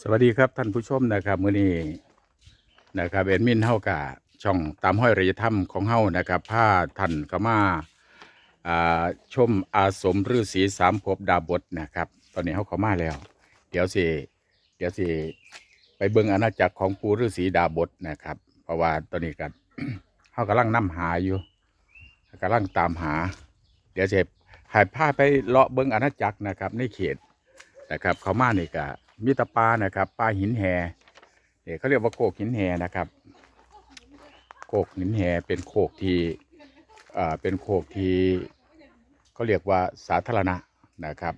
สวัสดีครับท่านผู้ชมนะครับมื้อนี้นะครับเอ็ดมินเฮากะช่องตามห้อยระยธรรมของเฮานะครับผ้าท่านก็มาอ่าชมอาสมฤาษีสามภพดาบทนะครับ ตอนนี้เฮาเข้ามาแล้ว เดี๋ยวสิเดี๋ยวสิไปเบิ่งอาณาจักรของปู่ฤาษีดาบทนะครับ เพราะว่าตอนนี้ก็เฮากำลังนํหาอยู่กำลังตามหา เดี๋ยวจะ หายผ้าไปเลาะเบิ่งอาณาจักรนะครับ ในเขตนะครับ เขามานี่ก็มีตะปลานะครับปลาหินแหเนี่ยเขาเรียกว่าโคกหินแหนะครับ โคกหินแหเป็นโคกที่อ่าเป็นโคกที่เขาเรียกว่าสาธารณะนะครับ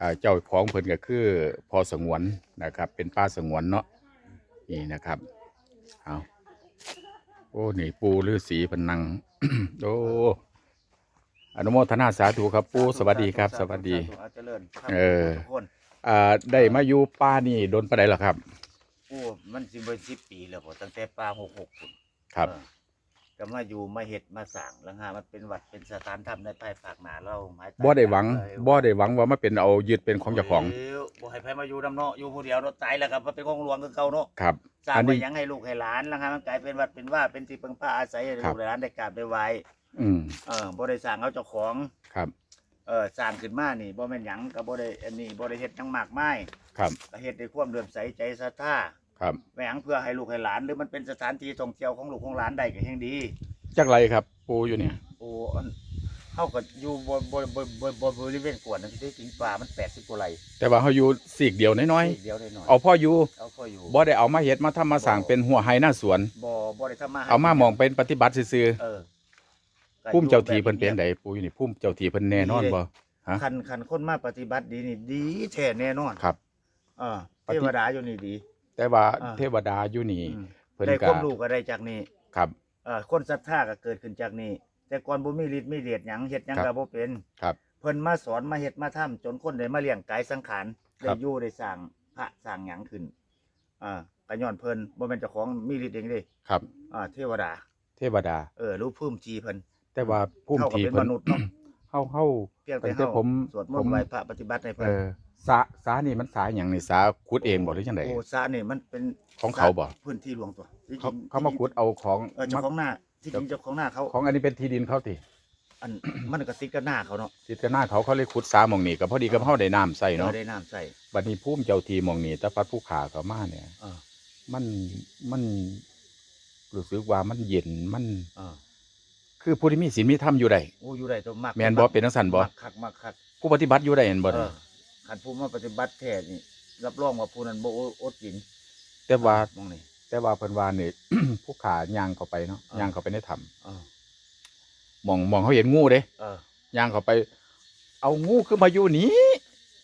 อ่าเจ้าของเพิ่นก็คือพอสงวนนะครับ เป็นป้าสงวนเนาะนี่นะครับเอาโอ้นี่ปูฤาษีพนนังโอ้ อนุโมทนาสาธุครับปูสวัสดีครับ สวัสดีสาธุอาเจริญครับเออ ทุกคนอ่าได้มาอยู่ป่านี่โดนปานใดล่ะครับ โอ้มันสิบเป็นสิบปีแล้วพอตั้งแต่ปลาหกหกปุ่นครับ เออก็มาอยู่มาเห็ดมาสั่งหลังหามันเป็นวัดเป็นสถานธรรมในใต้ฝากหนาเราหมายตาบ่ได้หวังเออบ่ได้หวังว่ามาเป็นเอายึดเป็นของเจ้าของโยบ่ให้ไผมาอยู่นำเนาะอยู่ผู้เดียวเนาะตายแล้วครับมันเป็นของหลวงคือเก่าเนาะครับ สร้างอันนี้ไว้หยังให้ลูกให้หลานหลังหามันกลายเป็นวัดเป็นว่าเป็นที่พึ่งพาอาศัยให้ครัลูบ กให้หลานได้กราบได้ไหว้ อืมเออบ่ได้สร้างเอาเจ้าของ ครับ เออสร้างขึ้นมานี่บ่แม่นหยังก็บ่ได้อันนี้บ่ได้เฮ็ดหยังมากมายครับ ก็เฮ็ดด้วยความเลื่อมใสใจศรัทธาครับแหวงเพื่อให้ลูกให้หลาน หรือมันเป็นสถานที่ท่องเที่ยวของลูกของหลานได้ก็แห่งดี จักไรครับ ปูอยู่เนี่ย โอ้อันเฮาก็อยู่บ่บ่บ่บ่บ่บริเวณกวนนั่นที่จริงป่ามัน80กว่าไร่แต่ว่าเฮาอยู่สีกเดียวน้อยนิดเดียวได้หน่อยๆเอาพ่ออยู่เอาพออยู่บ่ได้เอามาเฮ็ดมาทำมาสร้างเป็นหัวไฮหน้าสวน บ่บ่ได้ทำมาหเอามามองเป็นปฏิบัติซื่อเออ ๆภูมิเจ้าที่เพิ่นเป็นไดปูอยู่นี่ภูมิเจ้าที่เพิ่นแน่นอนบ่ฮะคันคันคนมาปฏิบัติดีนี่ดีแท้แน่นอนครับเออปฏิเทวดาอยู่นี่ดี แต่ว่าอ่าเทวดาอยู่นี่อืมเพิ่นได้ก็ความรู้ก็ได้จากนี่ครับเออคนศรัทธาก็เกิดขึ้นจากนี่แต่ก่อนบ่มีฤทธิ์มีเดชหยังเฮ็ดหยังครัก็บบ่เป็นครับเพิ่นมาสอนมาเฮ็ดมาทำจนคนได้มาเลี้ยงกายสังขารคได้รับอยู่ได้สร้างพระสร้างหยังขึ้นอ่าก็ย้อนเพิ่นบ่แม่นเจ้าของมีฤทธิ์เองเด้ครับอ่าเทวดา เทวดา เออรู้ภูมิจีเพิ่น แต่ว่าภูมิเท่ากับที่เป็นเพิ่มนนุษย์เนาะเฮาเฮา เพียงแต่ตั้งแต่เฮาผมสวดมผนม ต์ไหว้พระปฏิบัติให้เอเพิ่นอสาสานี่มันสาอย่างนี่สาขุดเองบ่หรือจังไดโอ้สระนี่มันเป็นของเขาบ่สระพื้นที่หลวงตัวที่เขาจริงเขามาขุดเอาของเออเจ้าของหน้าที่จริงเจ้าของหน้าเขาของอันนี้เป็นที่ดินเขาติอันมันก็ติดกับหน้าเขาเนาะติดกันหน้าเขาเขาเลยขุดสาหมองนี้ก็พอดีกับเฮาได้น้ำใส่เนาะออได้น้ำใส่บัดนี้ภูมิเจ้าที่หมองนี้แต่พัดผู้ขาเขามาเนี่ย เออมันมันรู้สึกว่ามันเย็นมันเออ คือผู้ที่มีศีลมีธรรมอยู่ได้ โอ้อยู่ได้ตัวมากแม่นบ่เป็นจังซั่นบ่มักคักมักคักผู้ปฏิบัติอยู่ได้เห็นบ่เอเนี่ยอขันผู้มาปฏิบัติแท้นี่รับรองว่าผู้นั้นบ่อดกินแต่ว่า มองนี่ แต่ว่าเพิ่นว่านี่ ผู้ขาย่างเข้าไปเนาะอ่า ย่างเข้าไปในถ้เออำมองมองเขาเห็นงูเด้เออย่างเข้าไป เอางูขึ้นมาอยู่นี่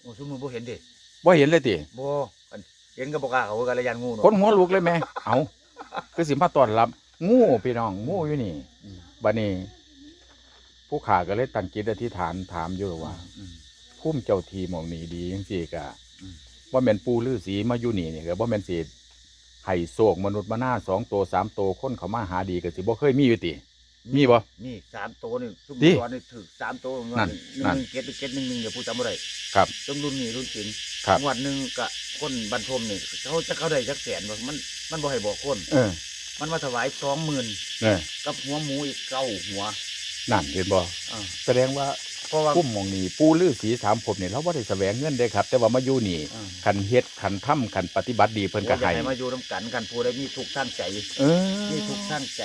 โอ้ซุมือบ่เห็นดิบ่เห็นเลยติบ่อันเห็นก็บ่กล้าเขากันเลยยันงูเนาะคนหัวลุกเลยแม่เอาคือสิมาต้อนรับ งูพี่น้องงูอยู่นี่อืม บัดนี้ ผู้ขาก็เลยตั้งจิตอธิษฐานถามอยู่ว่าอืมพุ่มเจ้าทีหมองนี้ดีจังซี่ก็อืมว่าแม่นปูฤาษีมาอยู่นี่นี่ก็บ่แม่นสิให้โศกมนุษย์มาหน้าสองโตสามโตคนเขามาหาดีก็สิบ่เคยมีอยู่ติ มีบ่มีสามตัวนี่ซุมดิตัวนี่ถึกสามตัวนั่นหนึ่งนั่น หนึ่งเก็ดหนึ่งเก็ดหนึ่งหนึ่งเดี๋ยวผู้จำบ่ได้ครับ จนรุ่นนี้รุ่นจริงครับ งวดหนึงก็คนบรรทมนี่เขาจะเขาได้จักแสนบ่มันมันบ่ให้บอกคน เออ มันมาถวาย20,000เออกับหัวหมูอีกเก้าหัวนั่นเห็นบ่อ่าแสดงว่าเพราะว่าพุ่มหมองนี้ปูฤาษีถามผมนี่เราบ่ได้แสวงเงินเด้ครับ แต่ว่ามาอยู่นี่อ่า คันเฮ็ดคันทำคันปฏิบัติดีเพิ่นก็โอ้อยาให้ให้มาอยู่น้ำกันกันผู้ใดมีทุกข์ทางใจ เออมีทุกข์ทางใจ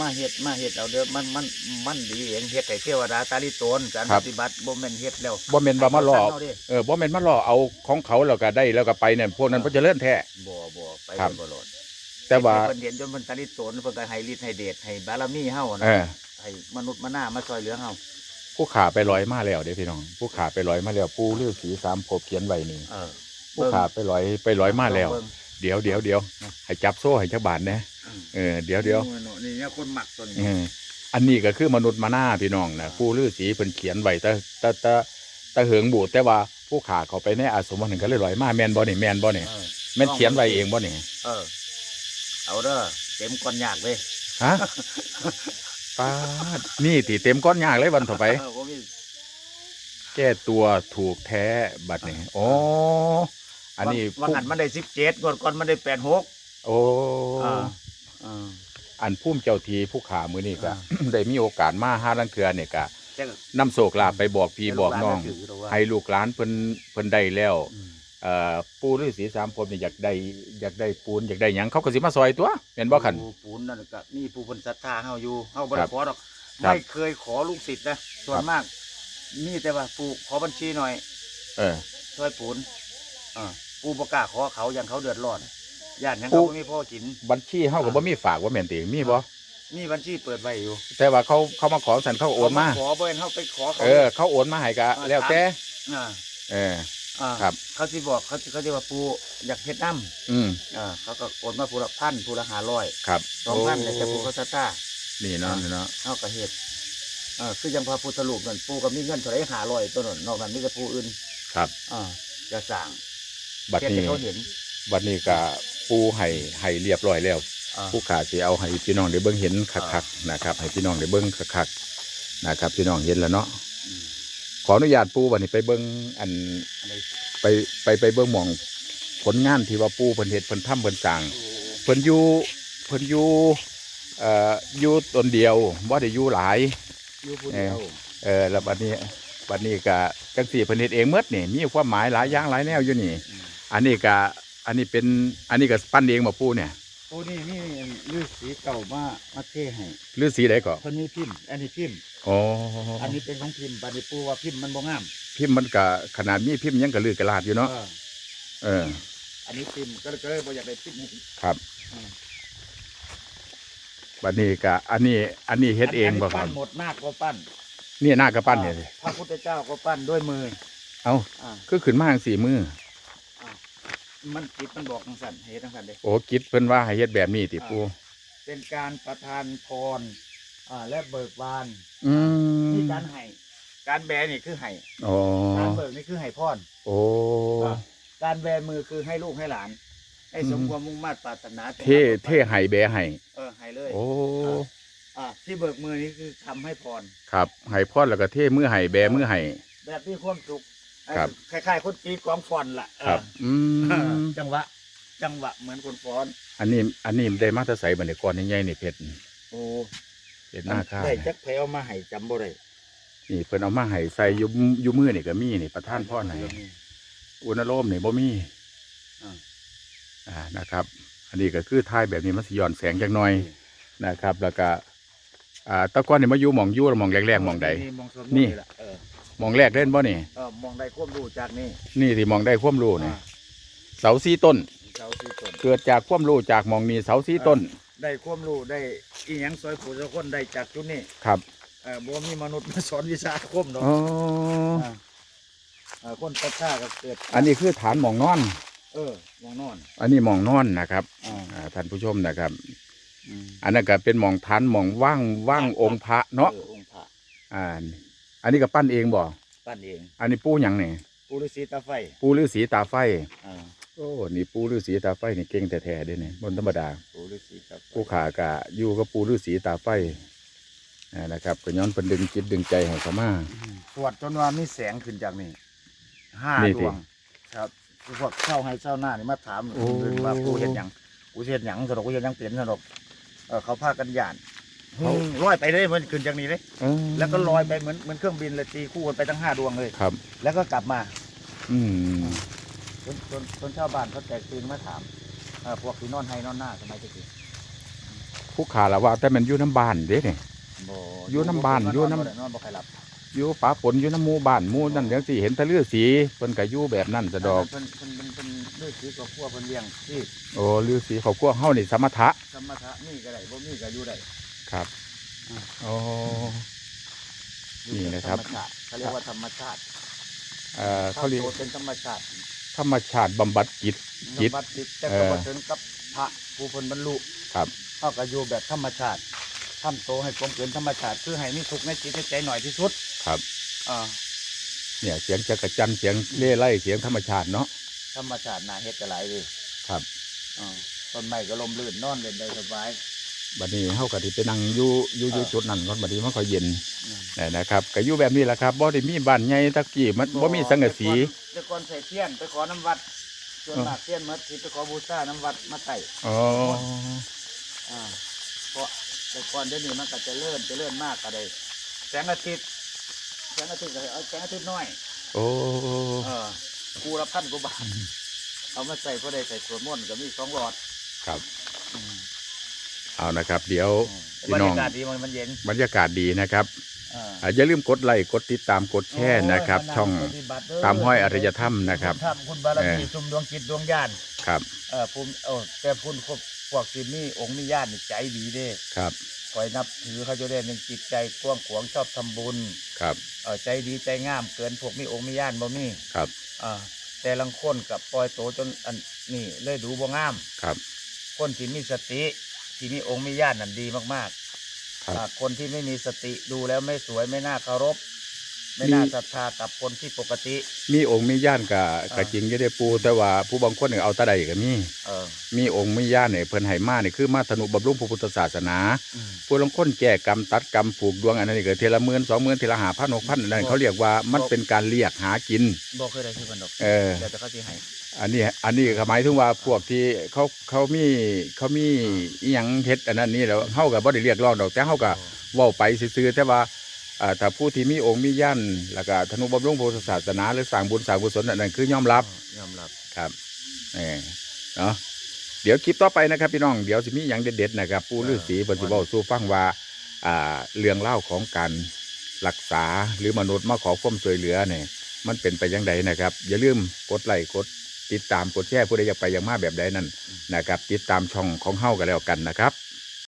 มาเฮ็ดมาเฮ็ดเอาเด้อมันมันมันดีเองเฮ็ดให้เทวดาตาลิโตนการปฏิบัติบ่แม่นเฮ็ดแล้วบ่แม่นว่ามาล่อให้เขสั่งเด้เออบ่แม่นมาล่อเอาของเขาแล้วก็ได้แล้วก็ไปนั่นพวกนั้นเพิ่นจะเลื่อนแท้ บ่บ่ไปครับ บ่รอด แต่ว่าเพิ่นเห็นจนเพิ่นตาลิโตนเพิ่นก็ให้ฤทธิ์ให้เดชให้บารมีเฮาเอนะอให้มนุษย์มาหน้ามาซอยเหลือเฮาผู้ขาไปลอยมาแล้วเด้พี่น้อง ผู้ขาไปลอยมาแล้วปูฤาษีสามภพเขียนไว้นี่เออผู้ขาไปลอยไปลอยมาแล้วเบิ่งเดี๋ยวเดี๋ยวเดี๋ยวเนาะให้จับโซ่ให้จักบาทนะอืมเออเดี๋ยวเดี๋ยวนี่เนี่ยคนหมักตัวนี้เอออันนี้ก็คือมนุษย์มาหน้าพี่น้องนะผู้ฤาษีเพิ่นเขียนไว้แต่แต่แต่แต่เหิงบูดแต่ว่าผู้ขาเขาไปในอาสมวันหนึ่งก็เลยลอยมาแม่นบ่นี่แม่นบ่นี่เออแม่นเขียนไว้เองบ่นี่เออ เอาเด้อเต็มก้อนยากเลยฮะป้าดนี่ติเต็มก้อนยากเลยวันต่อไป เออผมมีแก้ตัวถูกแท้บัดนี้โอ้อันนี้ว่าผู้หันมันได้สิบเจ็ดก่อนก่อนมันได้แปดหกโอ้อ่าอ่า อันพุ่มเจ้าทีผู้ขามือนี่ก็ อ่ได้มีโอกาสมาห้าลังเทือเนี่ยก็แต่ก็นำโศกลาภไปบอกพี่บอกน้อง ให้ลูกหลานได้ถือหรอวะให้ลูกหลานเพิ่นเพิ่นได้แล้ว อืมเอ่อ ปู่ฤาษีสามพรหมเนี่ยอยากได้อยากได้ปูนอยากได้หยังเขาก็สิมาซอยตัวแม่นบ่คัน ปูปูนนั่นก็มีปูเพิ่นศรัทธาเฮาอยู่เฮาบ่ครัได้บขอดอกครับ ไม่เคยขอลูกศิษย์นะส่วคนรับมากมีแต่ว่าปูขอบัญชีหน่อยเออ ช่วยปูนอ่าปูบ่กล้าขอเขาอย่างเขาเดือดร้อนย่านหยังปูเขาบ่มีพ่อกิน บัญชีเฮาก็บ่มีฝากว่าแม่นติมีบ่มีบัญชีเปิดไว้อยู่แต่ว่าเขาเขามาขอสันเขาโอนมา ขอเบิ่นเฮาไปขอเขา เออ เขาโอนมาให้ก็อ่าแล้วแต่ อ่าเออ อ่าครับ เขาสิบอกเขาสิเขาสิว่าปูอยากเฮ็ดน้ำอืมอ่าเขาก็โอนมาปูละพันปูละห้าร้อยครับสองพันแต่แต่ปูเขาศรัทธานี่เนาะนี่เนาะเฮาก็เฮ็ดเออคือยังพระพุทธรูปนั่นปูก็มีเงินเท่าไหร่ห้าร้อยตัวนั้นนอกนั้นมีแต่ปูอื่นครับ อ่าจะสั่งบัดเฮ็ดนี้ให้เขาเห็นบัดนี้ก็ปูให้ให้เรียบร้อยแล้ว อ่าผู้ขาสิเอาให้พี่น้องได้เบิ่งเห็นคักๆนะครับ ให้พี่น้องได้เบิ่งคักๆนะครับ พี่น้องเห็นแล้วเนาะอืม ขออนุญาตปูบัดนี้ไปเบิ่งอันอะไรไปไปไปเบิ่งหม่อง ผลงานที่ว่าปูเพิ่นเฮ็ดเพิ่นทำเพิ่นสร้างเพิ่นอยู่เพิ่นอยู่เอ่ออยู่ตนเดียวบ่ได้อยู่หลายอยู่ผู้เดียวเออแล้วบัดนี้บัดนี้ก็จังสี่เพิ่นเฮ็ดเองหมดนี่มีความหมายหลายอย่างหลายแนวอยู่นี่อืมอันนี้ก็อันนี้เป็นอันนี้ก็ปั้นเองบ่ปูเนี่ย ปูนี่นี่ฤาษีเก่ามามาเทให้หรือสีใดก็เพิ่นมีพิมพ์อันนี้พิมพ์ อ๋ออันนี้เป็นของพิมพ์บัดนี้ปูว่าพิมพ์มันบ่งามพิมพ์มันก็ขนาดมีพิมพ์ยังก็ลือกระลาดอยู่เนาะเออเออ อันนี้พิมพ์ก็เลยก็เลยบ่อยากได้พิมพ์นี้ ครับอืม บัดนี้ก็อันนี้ อันนี้เฮ็ดเองบ่ครัปั้บนหมดหน้าก็ปั้นนี่หน้ากระปั้นเนี่ยสิพระพุทธเจ้าก็ปั้นด้วยมือเอ้าอ่าคือขึ้นมาจังสี่มือ มันจิตมันบอกจังสั่นเฮ็ดจังสั่นเด้โอ้กิจเพิ่นว่าให้เฮ็ดแบบนี้ติปูเป็นการประทานพรอ่าและเบิกบานอืมนี่การให้การแบนี่คือให้อ๋อการเบิกนี่คือให้พรโอ้อ่าการแบมือคือให้ลูกให้หลาน ให้สมอืมความมุ่งมา่ปรารถนาเท่เท่ไห้แบไห้เออให้เลย โอ้อ่าที่เบิกมือนี้คือทำให้พรครับไห้พอดแล้วก็เท่มือไห้แบมือไห้แบบที่ความสุข ครับ คล้ายๆคนตีกลองฟอนล่ะเออครับ อืเออมจังหวะ จังหวะเหมือนคนฟ้อน อันนี้ อันนี้ได้มาแตะใส่บันไดก่อนใหญ่ๆนี่เพชรโอ้เพชรหน้าค่าได้เนี่ยจักเพเอามาให้จำบ่ได้นี่เพิ่นเอามาให้ใส่อยู่อยู่มือนี่ก็มีนี่ประท่านพ่อไหนอุณโลมนี่บ่มีอ่าอ่านะครับ อันนี้ก็คือท้ายแบบนี้มันสิย้อนแสงจักหน่อยนะครับ แล้วก็อ่าแตะก้อนนี่มาอยู่หม่องอยู่หม่องแรกๆหม่องใดมองสวนนี่ล่ะเออห ม่องแรกเล่นบ่นี่เออมองได้ควบรู้จากนี่นี่ที่หม่องได้ความรู้นี่อ่าเสาสี่ต้นเจ้าที่ตนเกิดจากความรู้จากหม่องนี้เสาสี่ต้น ได้ความรู้ได้อีหยังซอยผู้ซอยคนได้จากจุดนี้ครับเออบ่มีมนุษย์มาสอนวิชาอาคมดอกอ๋อาเออคนตัดท่าก็เกิด อันนี้คือฐานหม่องนอน เออมองนอน อันนี้หม่องนอนนะครับอ่าอ่าท่านผู้ชมนะครับอืมอันนั้นก็เป็นหม่องฐานหม่องว่างว่างองค์พระเนาะออองค์พระอ่า อันนี้ก็ปั้นเองบ่ปั้นเอง อันนี้ปูหยังนี่ปูฤาษีตาไฟ ปูฤาษีตาไฟอ่าโอ้นี่ปูฤาษีตาไฟนี่เก่งแต่แท้ๆเด้นี่บนธรรมดา ปูฤาษีตาไฟผู้ขากะอยู่กับปูฤาษีตาไฟอ่านะครับก็ย้อนเป็นดึงจิตดึงใจให้เขามาอืมตรวจจนว่ามีแสงขึ้นจากนี่ห้านี่ดสิวงครับพวกเช่าให้เช่าหน้านี่มาถามโอ้เพิ่นว่ากูเห็นหยังกูเห็นหยังสนุกกูเห็นหยังเปลี่ยนสนุกเออเขาพากันย่า นอืมลอยไปเลยมันขึ้นจากนี้เลยเออแล้วก็ลอยไปเหมือนเหมือนเครื่องบินเลยตีคู่กันไปทั้งห้าดวงเลย ครับ แล้วก็กลับมา อืมจนจนจนชาวบ้านเขาแตกตื่นมาถามเออพวกที่นอนให้นอนหน้าสมัยตะกี้ผู้ขาละว่าแต่มันอยู่น้ำบ้านเด้นี่บ่อยู่น้ำบ้านอยู่น้ำบ่ได้นอนบ่ใครหลับอยู่ฝาฝนอยู่น้ำหมู่บ้านหมู่นั่นจังสิเห็นแตะเลือสีเพิ่นก็อยู่แบบนั้นสะดอก เพิ่นเพิ่นเพิ่นเพิ่นเลือกซื้อกับพวกเพิ่นเลี้ยงที่โอ้ฤาษีเขากลัวเฮานี่สมถะสมถะนี่ก็ได้บ่มีก็อยู่ได้ ครับอ่าโอ้อยู่นี่แบบนะครับธรรมชาติเขาเรียกว่าธรรมชาติเอ่อเขาเรียกโตเป็นธรรมชาติ ธรรมชาติบำบัดจิตจิตบำบัดจิตแต่เอก็อบ่ถึงกับพระผู้เพิ่นบรรลุครับเฮาก็อยู่แบบธรรมชาติทำโตให้กลมเกินธรรมชาติคือให้มีทุกข์ในจิตในใจหน่อยที่สุดครับอ่าเนี่ยเสียงจักรจันทร์เสียงเล่ไล่เสียงธรรมชาติเนาะธรรมชาติน่าเฮ็ดก็หลายเด้ครับอ่าต้นไม้ก็ลมลื่นนอนเล่นได้สบาย บัดนี้เฮาก็สิไปนั่งอยู่อยู่อยู่เออจุดนั้นก่อนบัดนี้มันค่อยเย็นอืมนี่นะครับก็อยู่แบบนี้แหละครับบ่ได้มีบ้านใหญ่ตะกี้มันบ่มีสังกะสีแต่ก่อนใส่เทียนไปขอน้ำวัดส่วนเออมากเทียนหมดที่ไปขอบูชาน้ำวัดมาใส่อ๋ออ่าเพราะแต่ก่อนเดี๋ยวนี้มันก็จะเลื่อนจะเลื่อนมากก็ได้แสงอาทิตย์แสงอาทิตย์ก็ได้เอาแสงอาทิตย์น้อย โอ้เออกูละพันกว่าบาทเอามาใส่เพราะได้ใส่สวดมนต์ก็มีสองหลอดครับอืม เอานะครับ เดี๋ยวพี่บรน้รองยากาศดีมันมันเย็นบรรยากาศดีนะครับอ่าอ่าอย่าลืมกดไลค์กดติดตามกดแชร์นะครับ โยช่องปฏิบัติเด้ตามห้อยอารยธรรมนะครับทำคุณบารมีเออ ชุมดวงจิตดวงญาณครับเออภูมิเออแต่พุ่นพวกพวกที่มีองค์มีญาณนี่ใจดีเด้ครับคอยนับถือเขาจะได้เป็นจิตใจกว้างขวางชอบทำบุญครับเออใจดีใจงามเกินพวกมีองค์มีญาณบ่มีครับอ่าแต่ลังคนกับปล่อยโตจนอันนี่เลยดูบ่งาม ครับ คนที่มีสติ ที่มีองค์มีญาณนั่นดีมากครับๆอ่าคนที่ไม่มีสติดูแล้วไม่สวยไม่น่าเคารพ ไม่น่าศรัทธากับคนที่ปกติ มีองค์มีย่านกะอ่ากะจริงอยู่ได้ปูแต่ว่าผู้บางคนเนี่ยเอาแตะใดก็มี เออมีองค์มีย่านเนี่ยเพิ่นให้มาเนี่ยคือมาธนุบำรุงพระพุทธศาสนา อืม ผู้ลางคนแก้กรรมตัดกรรมผูกดวงอันนั้นนี่ก็เทละหมื่นสองหมื่นเทละหาพันหกพันนั่นเขาเรียกว่ามันเป็นการเรียกหากินบ่เคยได้ที่กันดอกเออเดี๋ยวจะเขาสิให้ อันนี้อันนี้ก็หมายถึงว่าพวกที่เขาเขามีเขามีอีหยังเฮ็ดอันนั้นนี่แล้วเฮาก็บ่ได้เรียกร้องดอกแต่เฮาก็เว้าไปซื่อๆแต่ว่าอ่าถ้าผู้ที่มีองค์มีย่านแล้วก็ธนุบำรุงพระพุทธศาสนาหรือสร้างบุญสร้างกุศลอันนั้นคือยอมรับยอมรับครับเออเนาะเดี๋ยวคลิปต่อไปนะครับพี่น้องเดี๋ยวสิมีอย่างเด็ดๆนะครับปู่ฤาษีเพิ่นสิเว้าสู่ฟังว่าอ่าเรื่องเล่าวของการรักษาหรือมนุษย์มาขอความช่วยเหลือเนี่ยมันเป็นไปยังไงนะครับ อย่าลืมกดไลค์กด ติดตามกดแชร์ผู้ใดอยากไปอยากมาแบบใดนั่นนะครับ ติดตามช่องของเฮ้ากันแล้วกันนะครับ